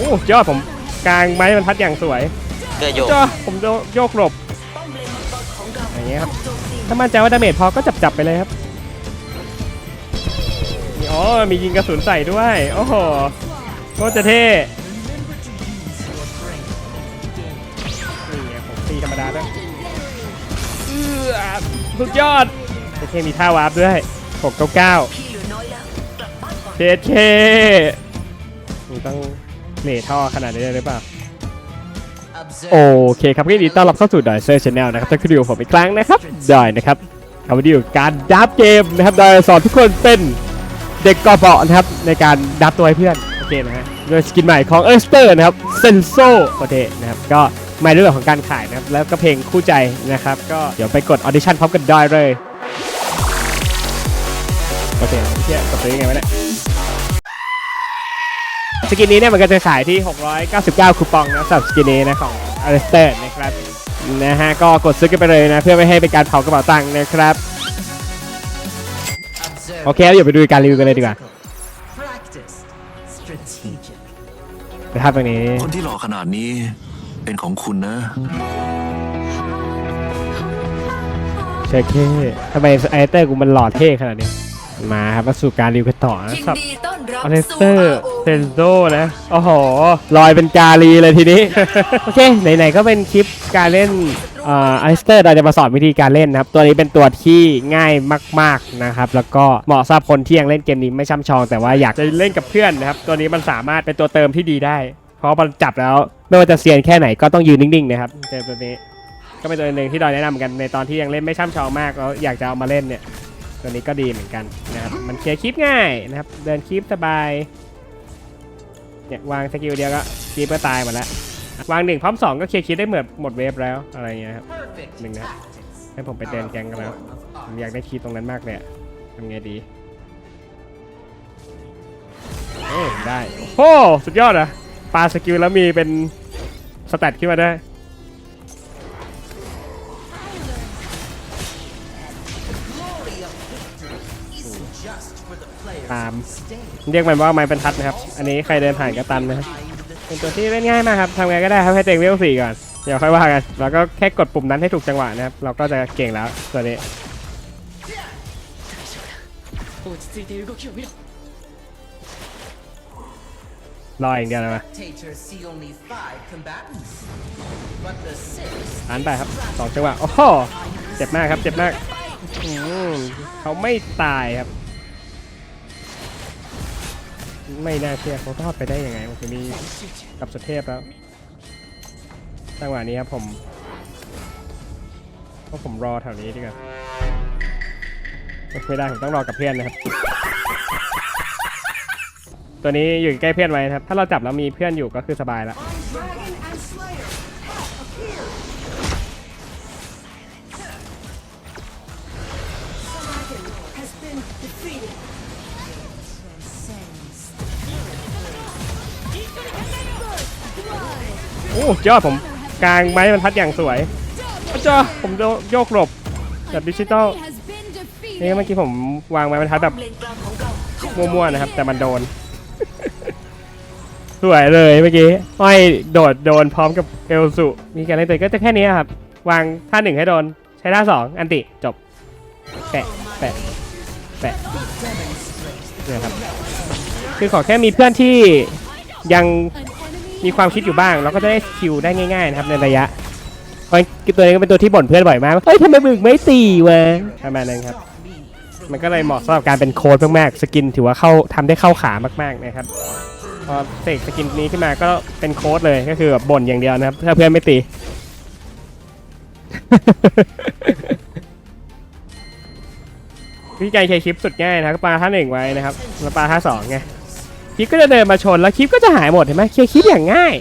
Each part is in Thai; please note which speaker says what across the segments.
Speaker 1: อ้ยอดผมกลางไม้บรรทัดอย่างสวย
Speaker 2: เกลือโยก
Speaker 1: จ้าผมโยโยกหลบอย่างเงี้ยครับถ้ามั่นใจว่าดาเมจพอก็จับจับๆไปเลยครับนี่อ๋อมียิงกระสุนใส่ด้วยโอ้โหโคตรจะเท่นี่ไงผมตีธรรมดาด้วยเอื้อสุดยอดโอเคมีท่าวาร์ปด้วย 699
Speaker 3: พี่เหลือน้อยแล้วกลับบ้านก่อน
Speaker 1: เทสเคมึงต้อง เหล่ท่อขนาดนี้เลยหรือเปล่าโอเคครับยินดีต้อนรับเข้าสู่ดอยเซอร์ชแนลนะครับท่าคุณอยู่กับผมอีกครั้งนะครับดอยนะครับคำวันนี้อยู่การดับเกมนะครับโดยสอนทุกคนเป็นเด็กกอเบาะนะครับในการดับตัวให้เพื่อนโอเคนะฮะโดยสกินใหม่ของเอสเตอร์นะครับเซนโซโอเคนะครับก็ไม่เรื่องของการขายนะครับแล้วก็เพลงคู่ใจนะครับก็เดี๋ยวไปกดออดิชั่นพร้อมกันได้เลยโอเคเชี่ยกดซื้อยังไงวะเนี่ย สกินนี้เนี่ยมันก็จะขายที่ 699 คูปองนะสำหรับสกินนี้นะของอ r เ e สเตอร์นะครับนะฮะก็กดซื้อกันไปเลยนะเพื่อไม่ให้เป็นการเผากระเป๋าตังค์นะครับ โอเคแล้วเดี๋ยวไปดูการรีวิวกันเลยดีกว่า
Speaker 3: Practice strategic
Speaker 1: นะครับตรงนี้
Speaker 4: คนที่หล่อขนาดนี้เป็นของคุณนะ
Speaker 1: เชคเท่ทำไมไอเตอร์กูมันหล่อเท่ขนาดนี้ มาครับมาสู่การรีวิวกันต่อนะ
Speaker 3: ยิน
Speaker 1: ครับ
Speaker 3: ดีต้อนรับ
Speaker 1: อ r เ e ส
Speaker 3: สู่
Speaker 1: เตอร์
Speaker 3: RO
Speaker 1: เซนโซนะโอ้โหลอยเป็นกาลีเลยทีนี้ โอเค ไหนๆก็เป็นคลิปการเล่นเอ่ออ r เ e สเตอร์เราจะมาสอนวิธีการเล่นนะครับ ตัวนี้เป็นตัวที่ง่ายมาก ๆนะครับ แล้วก็เหมาะสำหรับคนที่ยังเล่นเกมนี้ไม่ช่ำชอง แต่ว่าอยากจะเล่นกับเพื่อนนะครับ ตัวนี้มันสามารถเป็นตัวเติมที่ดีได้ เพราะมันจับแล้วไม่ว่าจะเซียนแค่ไหนก็ต้องยืนนิ่งๆนะครับเจอตัวนี้ ก็เป็นตัวหนึ่งที่ดอยแนะนำกันในตอนที่ยังเล่นไม่ช่ำชองมากแล้วอยากจะเอามาเล่นเนี่ย ตัวนี้ก็ดีเหมือนกันนะครับ มันเคลียร์คลิปง่ายนะครับ เดินคลิปสบาย เนี่ยวางสกิลเดียวก็คลิปก็ตายหมดแล้ว วางหนึ่งพร้อมสองก็เคลียร์คลิปได้เหมือนหมดเวฟแล้วอะไรเงี้ยครับหนึ่งนะให้ผมไปเดินแกงกันแล้วผมอยากได้คลิปตรงนั้นมากเลยทำไงดีเอ้ได้โอ้สุดยอดอะปาสกิลแล้วมีเป็นสแตทขึ้นมาได้ ตาม เรียกมันว่าไม้บรรทัดนะครับ อันนี้ใครเดินผ่านก็ตันนะครับ เป็นตัวที่เล่นง่ายมากครับทำไงก็ได้ครับให้เต็งเวลสี่ก่อน เดี๋ยวค่อยว่ากัน แล้วก็แค่กดปุ่มนั้นให้ถูกจังหวะนะครับ เราก็จะเก่งแล้วตัวนี้รออย่างเดียวเลยมา
Speaker 3: Spectators see only five combatants but the six
Speaker 1: อ่านไปครับสองจังหวะ โอ้โห เจ็บมากครับ เจ็บมาก เขาไม่ตายครับ ไม่น่าเชื่อเขาทอดไปได้ยังไงมันคือมีกับสุเทพแล้วจังหวะนี้ครับผมก็ผมรอแถวนี้ดีกว่าไม่ได้ผมต้องรอกับเพื่อนนะครับ ตัวนี้อยู่ใกล้เพื่อนไว้ครับ ถ้าเราจับแล้วมีเพื่อนอยู่ก็คือสบายแล้ว โอ้ยอดผมกลางไม้บรรทัดอย่างสวยเจ้าผมโยกหลบแบบดิจิตอลนี่เมื่อกี้ผมวางไม้บรรทัดแบบมั่วๆนะครับ แต่มันโดน สวยเลยเมื่อกี้อ้อยโดดโดนพร้อมกับเอลสุมีการเล่นเตยก็จะแค่นี้ครับ วางท่าหนึ่งให้โดน ใช้ท่าสองอันติจบ แปะแปะแปะเนี่ยครับ คือขอแค่มีเพื่อนที่ยัง มีความคิดอยู่บ้าง เราก็จะได้คิวได้ง่ายๆนะครับในระยะเพราะตัวนี้ก็เป็นตัวที่บ่นเพื่อนบ่อยมากว่าเฮ้ยทำไมมึงไม่ตีวะประมาณนั้นครับ มันก็เลยเหมาะสำหรับการเป็นโค้ดมากๆสกินถือว่าเข้าทำได้เข้าขามากๆนะครับพอเสกสกินนี้ขึ้นมาก็เป็นโค้ดเลยก็คือแบบบ่นอย่างเดียวนะครับถ้าเพื่อนไม่ตีวิธีการเคลียร์คลิปสุดง่ายนะครับปาท่าหนึ่งไว้นะครับแล้วปาท่าสองไง คลิปก็จะเดินมาชนแล้วคลิปก็จะหายหมดเห็นไหมเคลียร์คลิปอย่างง่าย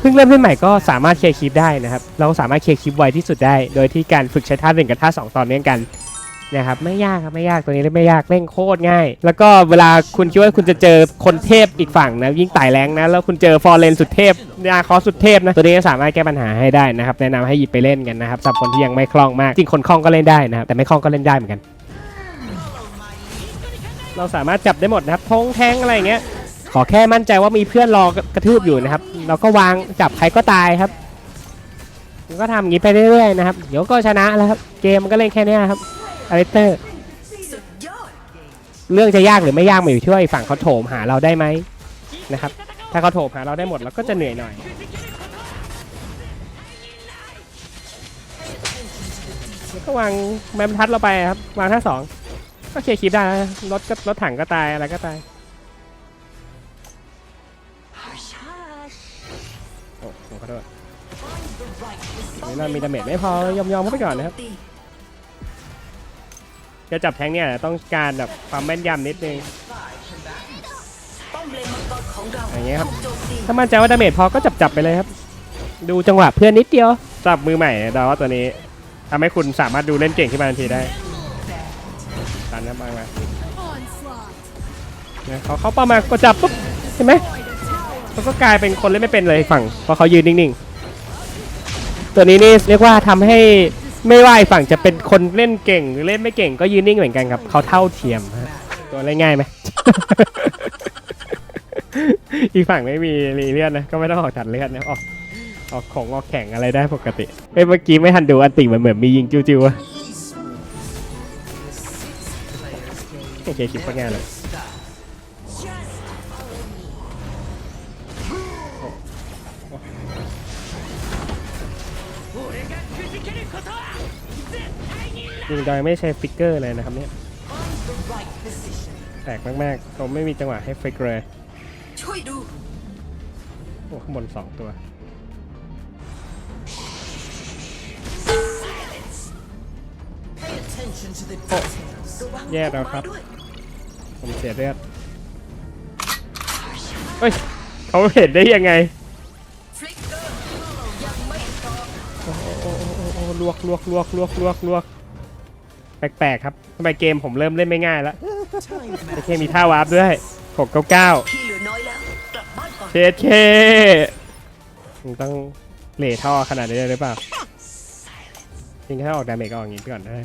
Speaker 1: เพิ่งเริ่มเล่นใหม่ก็สามารถเคลียร์คลิปได้นะครับ เราสามารถเคลียร์คลิปไวที่สุดได้ โดยที่การฝึกใช้ท่าหนึ่งกับท่าสองต่อเนื่องกันนะครับไม่ยากครับไม่ยากตัวนี้เล่นไม่ยากเล่นโคตรง่าย แล้วก็เวลาคุณคิดว่าคุณจะเจอคนเทพอีกฝั่งนะยิ่งไต่แรงนะแล้วคุณเจอฟอร์เรนสุดเทพนาคอสุดเทพนะตัวนี้ก็สามารถแก้ปัญหาให้ได้นะครับแนะนำให้หยิบไปเล่นกันนะครับสำหรับคนที่ยังไม่คล่องมากจริงคนคล่องก็เล่นได้นะครับแต่ไม่คล่องก็เล่นได้เหมือนกัน เราสามารถจับได้หมดนะครับทงแทงอะไรอย่างเงี้ย ขอแค่มั่นใจว่ามีเพื่อนรอกระทืบอยู่นะครับ เราก็วางจับใครก็ตายครับก็ทำอย่างนี้ไปเรื่อยๆนะครับ เดี๋ยวก็ชนะแล้วครับ เกมมันก็เล่นแค่นี้ครับอเลสเตอร์ เรื่องจะยากหรือไม่ยากมาอยู่ที่ว่าอีกฝั่งเขาโถมหาเราได้ไหมนะครับ ถ้าเขาโถมหาเราได้หมดเราก็จะเหนื่อยหน่อย ก็วางแมมทัดเราไปครับ วางท่าสอง ก็เคลียร์คลิปได้นะรถก็รถถังก็ตายอะไรก็ตายโอ้ผมขอโทษนี่เรามีดาเมจไม่พอยอมยอมๆเข้าไปก่อนนะครับจะจับแทงเนี่ยต้องการแบบความแม่นยำนิดนึง
Speaker 3: ป้อมเลนมังกรของเรา
Speaker 1: อย่างเงี้ยครับ
Speaker 3: ถูกโจมตี
Speaker 1: ถ้ามั่นใจว่าดาเมจพอก็จับจับๆไปเลยครับ ดูจังหวะเพื่อนนิดเดียวจับมือใหม่เดาว่าตัวนี้ทำให้คุณสามารถดูเล่นเก่งขึ้นมาทันทีได้ ตันนะมามาเนี่ยเขาเขาประมาณก็จับปุ๊บเห็นไหมเขาก็กลายเป็นคนเล่นไม่เป็นเลยฝั่งเพราะเขายืนนิ่งๆ ตัวนี้นี่เรียกว่าทำให้ไม่ว่าอีกฝั่งจะเป็นคนเล่นเก่งหรือเล่นไม่เก่งก็ยืนนิ่งเหมือนกันครับเขาเท่าเทียมฮะตัวเล่นง่ายไหมอีกฝั่งไม่มีรีเลือดนะก็ไม่ต้องออกตัดเลือดนะออกออกของออกแข่งอะไรได้ปกติเอ้ยเมื่อกี้ไม่ทันดูอันติมันเหมือนมียิงจิ้วๆอะ เคคลิปก็ง่ายเลยยิงโดยไม่ใช้ฟิกเกอร์เลยนะครับเนี่ยแตกมากๆผมไม่มีจังหวะให้ฟิกเลย
Speaker 3: ช่วยดู
Speaker 1: โอ้ข้างบนสองตัว
Speaker 3: Pay attention to the details ระวัง
Speaker 1: แย่แล้วครับ
Speaker 3: ต้นได้วย
Speaker 1: ผมเสียเลือดเฮ้ยเขาเห็นได้ยังไงโอ้โอ้โอ้โอ้โอ้ลวกลวกลวกลวกลวกลวกแปลกๆครับทำไมเกมผมเริ่มเล่นไม่ง่ายแล้วโอเคมีท่าวาร์ปด้วย699
Speaker 3: เหลือน้อยแล้วกลับบ้านก่อน
Speaker 1: เคสเคมึงต้องเหล่ท่อขนาดนี้เลยหรือเปล่าจริงๆถ้าออกดาเมจก็ออกอย่างนี้ไปก่อนได้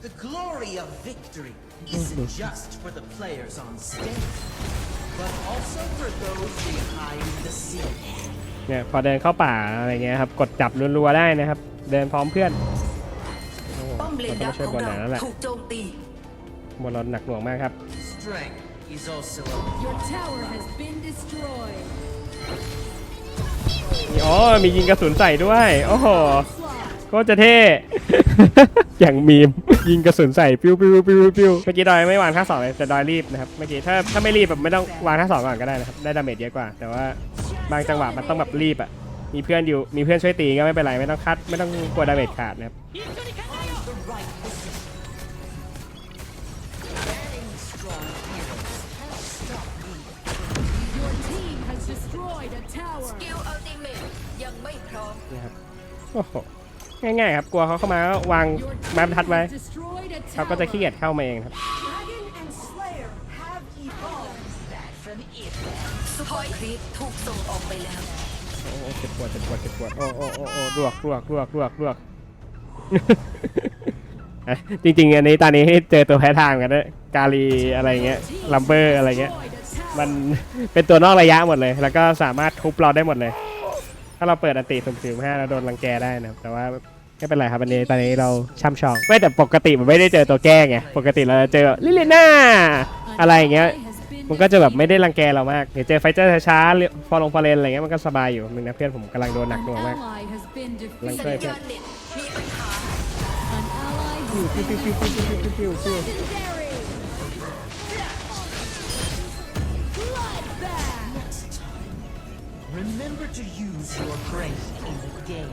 Speaker 2: The glory of victory isn't just for the players on stage, but also for those behind the scenes.
Speaker 1: เนี่ยพอเดินเข้าป่าอะไรเงี้ยครับกดจับรัวๆได้นะครับ เดินพร้อมเพื่อนโอ้โห
Speaker 3: ป้อมเลน
Speaker 1: เราต้อง
Speaker 3: ดัก
Speaker 1: มาช่วย
Speaker 3: ของ
Speaker 1: บนหน่
Speaker 3: เรา
Speaker 1: อยแล้วแหละ
Speaker 3: ถูกโจมตี
Speaker 1: บนเราหนักหน่วงมากครับ
Speaker 2: Strength is also a
Speaker 5: Your tower has been destroyed.
Speaker 1: มีอ๋อมียิงกระสุนใส่ด้วย โอ้โห
Speaker 5: Slot.
Speaker 1: ก็จะเท่ อย่างมีมยิงกระสุนใส่ปิ้วปิ้วปิ้วปิ้วเมื่อกี้ดอยไม่วางท่าสองเลยแต่ดอยรีบนะครับเมื่อกี้ถ้าถ้าไม่รีบแบบไม่ต้องวางท่าสองก่อนก็ได้นะครับได้ดาเมจเยอะกว่า แต่ว่าบางจังหวะมันต้องแบบรีบอะมีเพื่อนอยู่มีเพื่อนช่วยตีก็ไม่เป็นไรไม่ต้องคัดไม่ต้องกลัวดาเมจขาดนะครับ
Speaker 5: Your team has destroyed a tower.
Speaker 3: สกิลอัลติเมทยังไม่พร้อม
Speaker 1: นะครับโอ้โห ง่ายๆครับกลัวเขาเข้ามาก็วางไม้บรรทัดไว้เขาก็จะขี้เกียจเข้ามาเองครับ
Speaker 3: ถูกส่งออกไปแล้ว
Speaker 1: โอ้โอ้เจ็บปวดเจ็บปวดเจ็บปวดโอ้โอ้โอ้โอ้ลวกลวกลวกลวกลวกจริงๆอันนี้ตอนนี้เจอตัวแพ้ทางกันนะกาลีอะไรเงี้ยลัมเบอร์อะไรเงี้ยมันเป็นตัวนอกระยะหมดเลย แล้วก็สามารถทุบเราได้หมดเลย ถ้าเราเปิดอันติสุ่มสี่ห้าเราโดนรังแกได้นะครับแต่ว่าไม่เป็นไรครับอันนี้ตอนนี้เราช่ำชองไม่แต่ปกติมันไม่ได้เจอตัวแก้ไงปกติเราจะเจอลิเลน่าอะไรอย่างเงี้ยมันก็จะแบบไม่ได้รังแกเรามากเดี๋ยวเจอไฟเตอร์ช้าๆฟอลงฟอเรนอะไรเงี้ยมันก็สบายอยู่มึงนะเพื่อนผมกำลังโดนหนักหน่วงมาก
Speaker 5: ally has been
Speaker 1: ลัง
Speaker 5: defeated.
Speaker 1: เก
Speaker 3: สั
Speaker 1: ย
Speaker 3: ญญาณเน็ตมีปัญหา
Speaker 5: An ally has
Speaker 1: ปิ้วปิ้วปิ้วปิ้วปิ้วปิ้วปิ้ว
Speaker 2: Remember to use your brain in the game.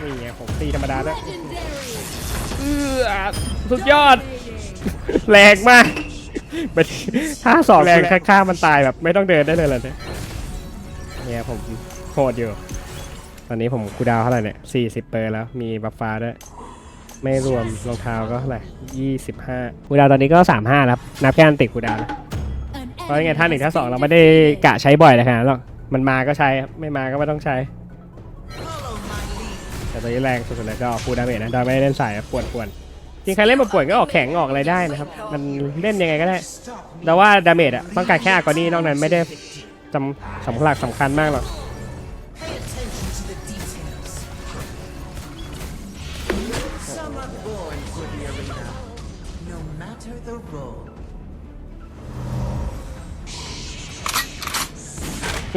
Speaker 1: นี่ไงผมตีธรรมดาแล้ว
Speaker 5: Legendary.
Speaker 1: เอื้อสุดยอด แรงมากเป็นท่าสองแรงข้างๆมันตายแบบ ไม่ต้องเดินได้เลยเหรอเนี่ยเนี่ยผมโหดอยู่ ตอนนี้ผมคูลดาวน์เท่าไหร่เนี่ย40เปอร์แล้ว มีบัฟฟ้าด้วย ไม่รวมรองเท้าก็เท่าไหร่25คูลดาวน์ตอนนี้ก็35แล้วครับนับแค่อันติดคูลดาวน์นะ
Speaker 5: An
Speaker 1: เพราะยังไง
Speaker 5: enemy
Speaker 1: ท่าหนึ่ง
Speaker 5: has
Speaker 1: ท่าสอง
Speaker 5: been
Speaker 1: เราไม่ได้
Speaker 5: defeated.
Speaker 1: กะใช้บ่อยเลยขนาดนั้นหรอก มันมาก็ใช้ครับไม่มาก็ไม่ต้องใช้ แต่ตอนนี้แรงสุดๆเลยก็ฟูลดาเมจนะดอยไม่ได้เล่นสายครับปวดปวดจริงใครเล่นมาปวยก็ออกแข็งออกอะไรได้นะครับ มันเล่นยังไงก็ได้ แต่ว่าดาเมจอะต้องการแค่อากอนี่นอกนั้นไม่ได้จำสำคัญสำคัญมากหรอก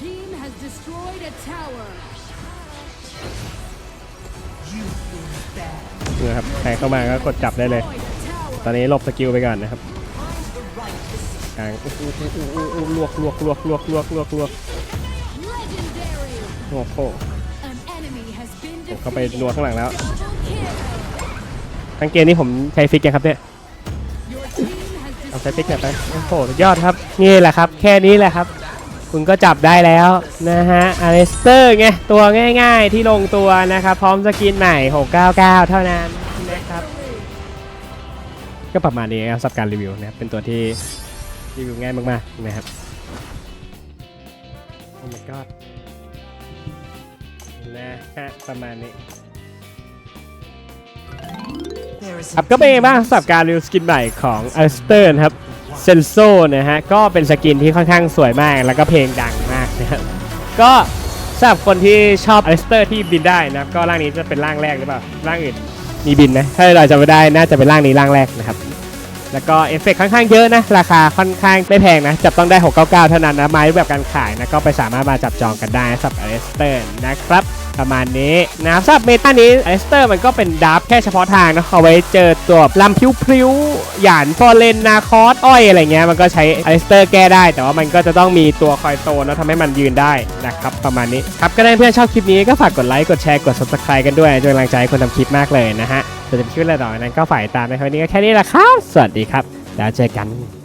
Speaker 5: team has destroyed a tower.
Speaker 2: You've been bad.
Speaker 1: นะครับใครเข้ามาก็กดจับได้เลย
Speaker 5: Destroyed a tower.
Speaker 1: ตอนนี้หลบสกิลไปก่อนนะครับ
Speaker 2: Find the right decision.
Speaker 1: กลางอู้อู้อู้อู้อู้ลวกลวกลวกลวกลวกลวกลวก
Speaker 5: Legendary.
Speaker 1: โอ้โห
Speaker 5: An enemy has been
Speaker 1: ผม
Speaker 5: defeated.
Speaker 1: เข้าไปนัวข้างหลังแล้ว
Speaker 5: Double kill.
Speaker 1: ทั้งเกมนี้ผมใช้ฟิกยังครับเนี่ย
Speaker 5: Your team has
Speaker 1: เอาใช้ฟิก
Speaker 5: destroyed
Speaker 1: หน่อยไปโอ้โหสุดยอดครับนี่แหละครับ แค่นี้แหละครับ คุณก็จับได้แล้วนะฮะอ r เ s สเตอร์ไงตัวง่ายๆที่ลงตัวนะครับ พร้อมสกินใหม่ 699 เท่านั้นนะครับ ก็ประมาณนี้ครับสำหรับการรีวิวนะครับเป็นตัวที่รีวิวง่ายมากๆนะครับ โอ้ my god นะฮะประมาณนี้
Speaker 2: There is
Speaker 1: ครับก็เป็นไงบ้างสำหรับการรีวิวสกินใหม่ของ a s t e r นะครับ เซนโซนะฮะ ก็เป็นสกินที่ค่อนข้างสวยมากแล้วก็เพลงดังมากนะครับก็สำหรับคนที่ชอบ a s t e r ที่บินได้นะก็ร่างนี้จะเป็นร่างแรกหรือเปล่าร่างอื่นมีบินนะถ้าเราจะไม่ได้น่าจะเป็นร่างนี้ร่างแรกนะครับ แล้วก็เอฟเฟกต์ค่อนข้างเยอะนะ ราคาค่อนข้างไม่แพงนะจับต้องได้ 699 เท่านั้นนะไม้รูปแบบการขายนะก็ไปสามารถมาจับจองกันได้สำหรับอเลสเตอร์นะครับ ประมาณนี้นะครับสำหรับเมตานี้อเลสเตอร์มันก็เป็นดับแค่เฉพาะทางนะเอาไว้เจอตัวลำพริ้วหยานฟอร์เรนนาคอสอ้อยอะไรเงี้ยมันก็ใช้อเลสเตอร์แก้ได้ แต่ว่ามันก็จะต้องมีตัวคอยโตนะทำให้มันยืนได้นะครับประมาณนี้ครับก็ได้เพื่อนชอบคลิปนี้ก็ฝากกดไลค์กดแชร์กด subscribe กันด้วยเป็นกำลังใจให้คนทำคลิปมากเลยนะฮะส่วนจะเป็นคลิปอะไรต่อนั้นก็ฝ่ายตามนครับวันนี้ก็แค่นี้แหละครับ สวัสดีครับ แล้วเจอกัน